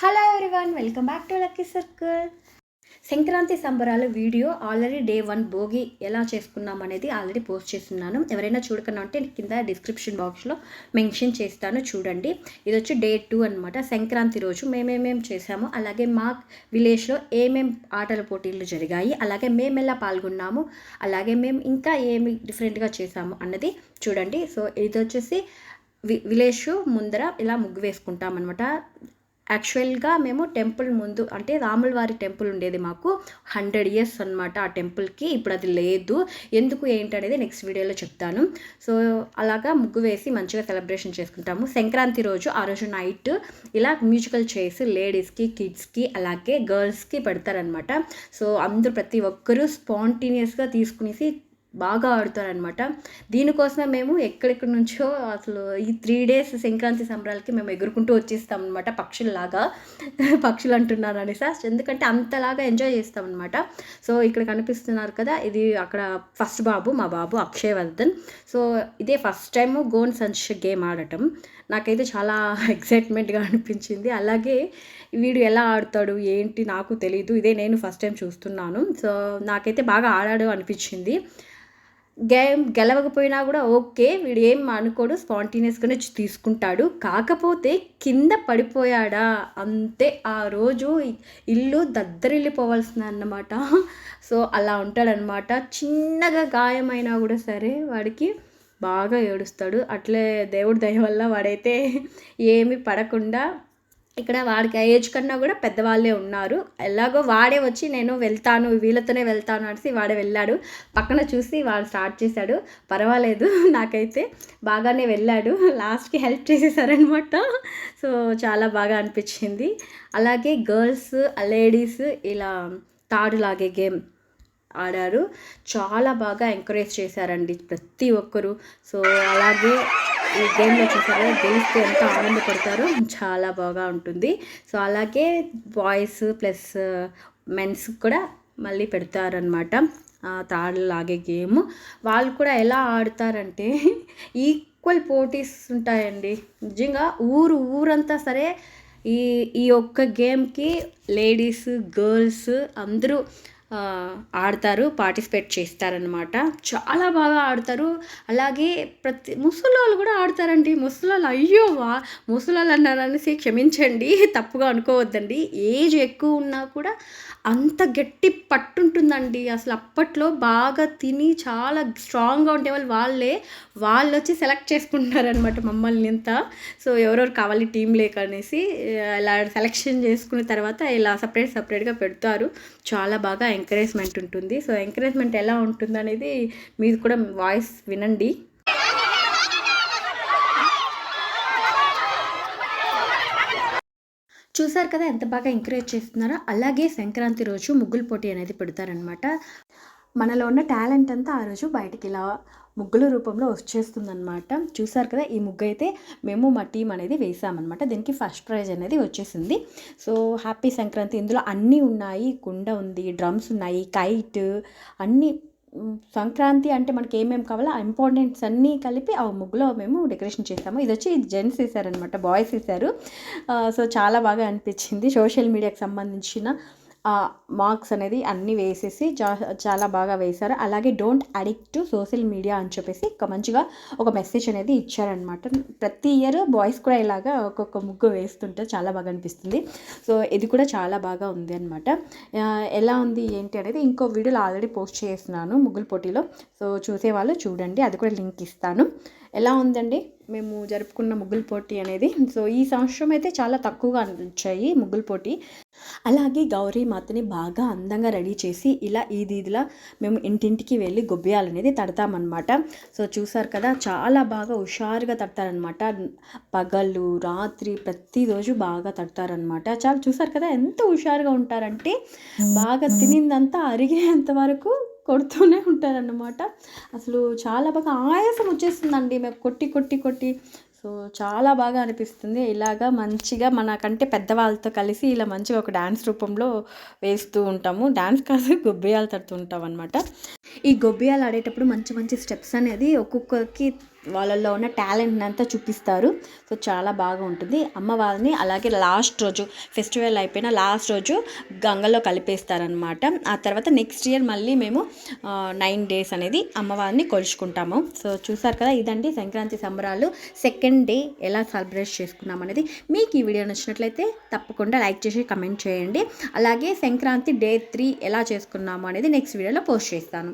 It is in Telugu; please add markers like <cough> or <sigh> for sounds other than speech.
Hello everyone welcome back to lucky circle Sankranti సంబరాలు video already day one Bhogi ఎలా చేసుకున్నాం అనేది ఆల్రెడీ పోస్ట్ చేస్తున్నాను. ఎవరైనా చూడకుండా ఉంటే కింద డిస్క్రిప్షన్ బాక్స్లో మెన్షన్ చేస్తాను చూడండి. ఇది వచ్చి డే టూ అనమాట సంక్రాంతి రోజు మేమేమేం చేసాము అలాగే మా విలేజ్లో ఏమేం ఆటల పోటీలు జరిగాయి అలాగే మేము ఎలా పాల్గొన్నాము అలాగే మేము ఇంకా ఏమి డిఫరెంట్గా చేసాము అన్నది చూడండి. సో ఇది వచ్చేసి వి విలేజ్ ముందర ఇలా ముగ్గు వేసుకుంటాం అనమాట యాక్చువల్గా మేము టెంపుల్ ముందు అంటే రాముల వారి టెంపుల్ ఉండేది మాకు హండ్రెడ్ ఇయర్స్ అనమాట ఆ టెంపుల్కి. ఇప్పుడు అది లేదు. ఎందుకు ఏంటనేది నెక్స్ట్ వీడియోలో చెప్తాను. సో అలాగా ముగ్గు వేసి మంచిగా సెలబ్రేషన్ చేసుకుంటాము. సంక్రాంతి రోజు ఆ రోజు నైట్ ఇలా మ్యూజికల్ చేసి లేడీస్కి కిడ్స్కి అలాగే గర్ల్స్కి పెడతారనమాట సో అందరూ ప్రతి ఒక్కరూ స్పాంటేనియస్గా తీసుకునేసి బాగా ఆడుతారనమాట దీనికోసమే మేము ఎక్కడెక్కడి నుంచో అసలు ఈ త్రీ డేస్ సంక్రాంతి సంబరాలకి మేము ఎగురుకుంటూ వచ్చేస్తాం అనమాట పక్షుల్లాగా. <laughs> పక్షులు అంటున్నారు అనేసి ఎందుకంటే అంతలాగా ఎంజాయ్ చేస్తాం అనమాట సో ఇక్కడ కనిపిస్తున్నారు కదా ఇది అక్కడ ఫస్ట్ బాబు మా బాబు అక్షయ్ వర్ధన్ సో ఇదే ఫస్ట్ టైం గోన్ సంచ్ గేమ్ ఆడటం. నాకైతే చాలా <laughs> ఎక్సైట్మెంట్గా అనిపించింది. అలాగే వీడు ఎలా ఆడతాడు ఏంటి నాకు తెలియదు ఇదే నేను ఫస్ట్ టైం చూస్తున్నాను. సో నాకైతే బాగా ఆడాడు అనిపించింది. గేమ్ గెలవకపోయినా కూడా ఓకే వీడు ఏం అనుకోడు స్పాంటేనియస్గానే తీసుకుంటాడు. కాకపోతే కింద పడిపోయాడా? అంతే ఆ రోజు ఇల్లు దద్దరిల్లిపోవాల్సింది అన్నమాట సో అలా ఉంటాడనమాట చిన్నగా గాయమైనా కూడా సరే వాడికి బాగా ఏడుస్తాడు. అట్లే దేవుడి దయ వల్ల వాడైతే ఏమి పడకుండా ఇక్కడ వాడికి ఏజ్ కన్నా కూడా పెద్దవాళ్ళే ఉన్నారు. ఎలాగో వాడే వచ్చి నేను వెళ్తాను వీళ్ళతోనే వెళ్తాను అనేసి వాడే వెళ్ళాడు. పక్కన చూసి వాడు స్టార్ట్ చేశాడు. పర్వాలేదు నాకైతే బాగానే వెళ్ళాడు. లాస్ట్కి హెల్ప్ చేసేసారనమాట సో చాలా బాగా అనిపించింది. అలాగే గర్ల్స్ లేడీస్ ఇలా తాడు లాగే గేమ్ ఆడారు. చాలా బాగా ఎంకరేజ్ చేశారండి ప్రతి ఒక్కరు. సో అలాగే ఈ గేమ్లో చూసారో? గెలిస్తే ఎంత ఆనందపడతారో చాలా బాగా ఉంటుంది. సో అలాగే బాయ్స్ ప్లస్ మెన్స్ కూడా మళ్ళీ పెడతారనమాట తాడు లాగే గేమ్ వాళ్ళు కూడా ఎలా ఆడతారంటే ఈక్వల్ పోటీస్ ఉంటాయండి. నిజంగా ఊరు ఊరంతా సరే ఈ ఈ ఒక్క గేమ్కి లేడీస్ గర్ల్స్ అందరూ ఆడతారు పార్టిసిపేట్ చేస్తారనమాట చాలా బాగా ఆడతారు. అలాగే ప్రతి ముసలోళ్ళు కూడా ఆడతారండి. ముసలోళ్ళు అయ్యో వా ముసలోళ్ళు అన్నారనేసి క్షమించండి తప్పుగా అనుకోవద్దండి. ఏజ్ ఎక్కువ ఉన్నా కూడా అంత గట్టి పట్టుంటుందండి. అసలు అప్పట్లో బాగా తిని చాలా స్ట్రాంగ్గా ఉండే వాళ్ళు. వాళ్ళే వాళ్ళు వచ్చి సెలెక్ట్ చేసుకుంటారనమాట మమ్మల్ని ఇంత సో ఎవరెవరు కావాలి టీం లేక అనేసి ఇలా సెలెక్షన్ చేసుకున్న తర్వాత ఇలా సపరేట్ సపరేట్గా పెడతారు. చాలా బాగా ఎంకరేజ్మెంట్ ఉంటుంది. సో ఎంకరేజ్మెంట్ ఎలా ఉంటుంది అనేది మీరు కూడా వాయిస్ వినండి. చూసారు కదా ఎంత బాగా ఎంకరేజ్ చేస్తున్నారో? అలాగే సంక్రాంతి రోజు ముగ్గులు పోటీ అనేది పెడతారనమాట మనలో ఉన్న టాలెంట్ అంతా ఆ రోజు బయటికి ఇలా ముగ్గుల రూపంలో వచ్చేస్తుందన్నమాట. చూసారు కదా ఈ ముగ్గు అయితే మేము మా టీం అనేది వేసామన్నమాట. దీనికి ఫస్ట్ ప్రైజ్ అనేది వచ్చేసింది. So happy Sankranti. ఇందులో అన్నీ ఉన్నాయి. కుండ ఉంది డ్రమ్స్ ఉన్నాయి కైట్ అన్నీ. సంక్రాంతి అంటే మనకి ఏమేమి కావాలో ఆ ఇంపార్టెంట్స్ అన్నీ కలిపి ఆ ముగ్గులో మేము డెకరేషన్ చేస్తాము ఇది వచ్చి జెంట్స్ వేసారనమాట బాయ్స్ వేసారు. సో చాలా బాగా అనిపించింది. సోషల్ మీడియాకి సంబంధించిన మార్క్స్ అనేది అన్నీ వేసేసి చాలా బాగా వేశారు. అలాగే don't addict to social media అని చెప్పేసి ఒక మంచిగా ఒక మెసేజ్ అనేది ఇచ్చారనమాట ప్రతి ఇయర్ బాయ్స్ కూడా ఇలాగా ఒక్కొక్క ముగ్గు వేస్తుంటే చాలా బాగా అనిపిస్తుంది. సో ఇది కూడా చాలా బాగా ఉంది అనమాట ఎలా ఉంది ఏంటి అనేది ఇంకో వీడియోలో ఆల్రెడీ పోస్ట్ చేస్తున్నాను ముగ్గుల పోటీలో. సో చూసేవాళ్ళు చూడండి అది కూడా లింక్ ఇస్తాను. ఎలా ఉందండి? మేము జరుపుకున్న ముగ్గుల పోటీ అనేది. సో ఈ సంవత్సరం అయితే చాలా తక్కువగా అనిపించాయి ముగ్గుల పోటీ. అలాగే గౌరీ మాతని బాగా అందంగా రెడీ చేసి ఇలా ఈది ఇదిలా మేము ఇంటింటికి వెళ్ళి గొబ్బియాలు అనేది తడతామన్నమాట. సో చూసారు కదా చాలా బాగా హుషారుగా తడతారనమాట పగలు రాత్రి ప్రతిరోజు బాగా తడతారనమాట చాలా చూసారు కదా ఎంత హుషారుగా ఉంటారంటే బాగా తినిందంతా అరిగేంత వరకు కొడుతూనే ఉంటారన్నమాట. అసలు చాలా బాగా ఆయాసం వచ్చేస్తుందండి. మేము కొట్టి కొట్టి కొట్టి. సో చాలా బాగా అనిపిస్తుంది. ఇలాగా మంచిగా మనకంటే పెద్దవాళ్ళతో కలిసి ఇలా మంచిగా ఒక డ్యాన్స్ రూపంలో వేస్తూ ఉంటాము. డ్యాన్స్ కాదు గొబ్బియాలు తడుతూ ఉంటాం అనమాట ఈ గొబ్బియాలు ఆడేటప్పుడు మంచి మంచి స్టెప్స్ అనేది ఒక్కొక్కరికి వాళ్ళల్లో ఉన్న టాలెంట్ని అంతా చూపిస్తారు. సో చాలా బాగా ఉంటుంది అమ్మవారిని అలాగే లాస్ట్ రోజు ఫెస్టివల్ అయిపోయిన లాస్ట్ రోజు గంగలో కలిపేస్తారనమాట ఆ తర్వాత నెక్స్ట్ ఇయర్ మళ్ళీ మేము నైన్ డేస్ అనేది అమ్మవారిని కొలుచుకుంటాము. సో చూసారు కదా ఇదండి సంక్రాంతి సంబరాలు. సెకండ్ డే ఎలా సెలబ్రేట్ చేసుకున్నాం అనేది మీకు ఈ వీడియో నచ్చినట్లయితే తప్పకుండా లైక్ చేసి కమెంట్ చేయండి. అలాగే సంక్రాంతి డే త్రీ ఎలా చేసుకున్నాము అనేది నెక్స్ట్ వీడియోలో పోస్ట్ చేస్తాను.